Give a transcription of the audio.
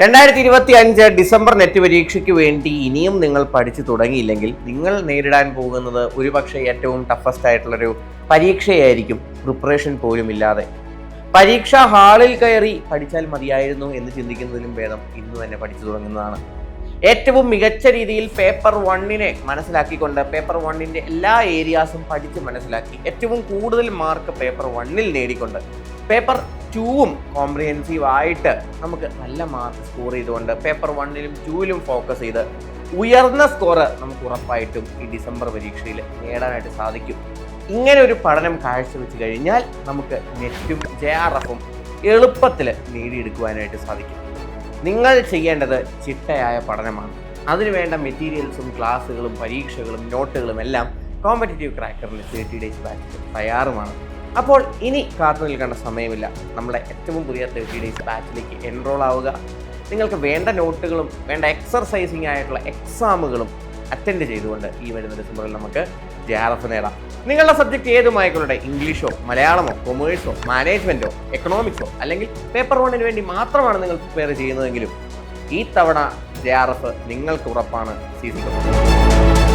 രണ്ടായിരത്തി ഇരുപത്തി അഞ്ച് ഡിസംബർ നെറ്റ് പരീക്ഷയ്ക്ക് വേണ്ടി ഇനിയും നിങ്ങൾ പഠിച്ചു തുടങ്ങിയില്ലെങ്കിൽ നിങ്ങൾ നേരിടാൻ പോകുന്നത് ഒരുപക്ഷെ ഏറ്റവും ടഫസ്റ്റ് ആയിട്ടുള്ളൊരു പരീക്ഷയായിരിക്കും. പ്രിപ്പറേഷൻ പോലും ഇല്ലാതെ. പരീക്ഷാ ഹാളിൽ കയറി പഠിച്ചാൽ മതിയായിരുന്നു എന്ന് ചിന്തിക്കുന്നതിലും ഭേദം ഇന്ന് തന്നെ പഠിച്ചു തുടങ്ങുന്നതാണ്. ഏറ്റവും മികച്ച രീതിയിൽ പേപ്പർ വണ്ണിനെ മനസ്സിലാക്കിക്കൊണ്ട് പേപ്പർ വണ്ണിന്റെ എല്ലാ ഏരിയാസും പഠിച്ച് മനസ്സിലാക്കി ഏറ്റവും കൂടുതൽ മാർക്ക് പേപ്പർ വണ്ണിൽ നേടിക്കൊണ്ട് പേപ്പർ ടൂവും കോംപ്രിഹെൻസീവ് ആയിട്ട് നമുക്ക് നല്ല മാർക്ക് സ്കോർ ചെയ്തുകൊണ്ട് പേപ്പർ വണ്ണിലും ടൂവിലും ഫോക്കസ് ചെയ്ത് ഉയർന്ന സ്കോറ് നമുക്ക് ഉറപ്പായിട്ടും ഈ ഡിസംബർ പരീക്ഷയിൽ നേടാനായിട്ട് സാധിക്കും. ഇങ്ങനെ ഒരു പഠനം കാഴ്ചവെച്ച് കഴിഞ്ഞാൽ നമുക്ക് നെറ്റും ജെ ആർ എഫും എളുപ്പത്തിൽ നേടിയെടുക്കുവാനായിട്ട് സാധിക്കും. നിങ്ങൾ ചെയ്യേണ്ടത് ചിട്ടയായ പഠനമാണ്. അതിനുവേണ്ട മെറ്റീരിയൽസും ക്ലാസ്സുകളും പരീക്ഷകളും നോട്ടുകളും എല്ലാം കോമ്പറ്റേറ്റീവ് ക്രാക്കറിൽ തേർട്ടി ഡേയ്സ് ബാച്ചിൽ തയ്യാറുമാണ്. അപ്പോൾ ഇനി കാത്തു നിൽക്കേണ്ട സമയമില്ല. നമ്മളെ ഏറ്റവും പുതിയ തേർട്ടി ഡേയ്സ് ബാച്ചിലേക്ക് എൻറോൾ ആവുക. നിങ്ങൾക്ക് വേണ്ട നോട്ടുകളും വേണ്ട എക്സർസൈസിങ് ആയിട്ടുള്ള എക്സാമുകളും അറ്റൻഡ് ചെയ്തുകൊണ്ട് ഈ വരുന്ന ഡിസംബറിൽ നമുക്ക് ജെ ആർ എഫ് നേടാം. നിങ്ങളുടെ സബ്ജക്ട് ഏതുമായിക്കൊള്ളട്ടെ ഇംഗ്ലീഷോ മലയാളമോ കൊമേഴ്സോ മാനേജ്മെന്റോ എക്കണോമിക്സോ അല്ലെങ്കിൽ പേപ്പർ വണ്ണിന് വേണ്ടി മാത്രമാണ് നിങ്ങൾ പ്രിപ്പയർ ചെയ്യുന്നതെങ്കിലും ഈ തവണ ജെ ആർ എഫ് നിങ്ങൾക്ക് ഉറപ്പാണ് സി സി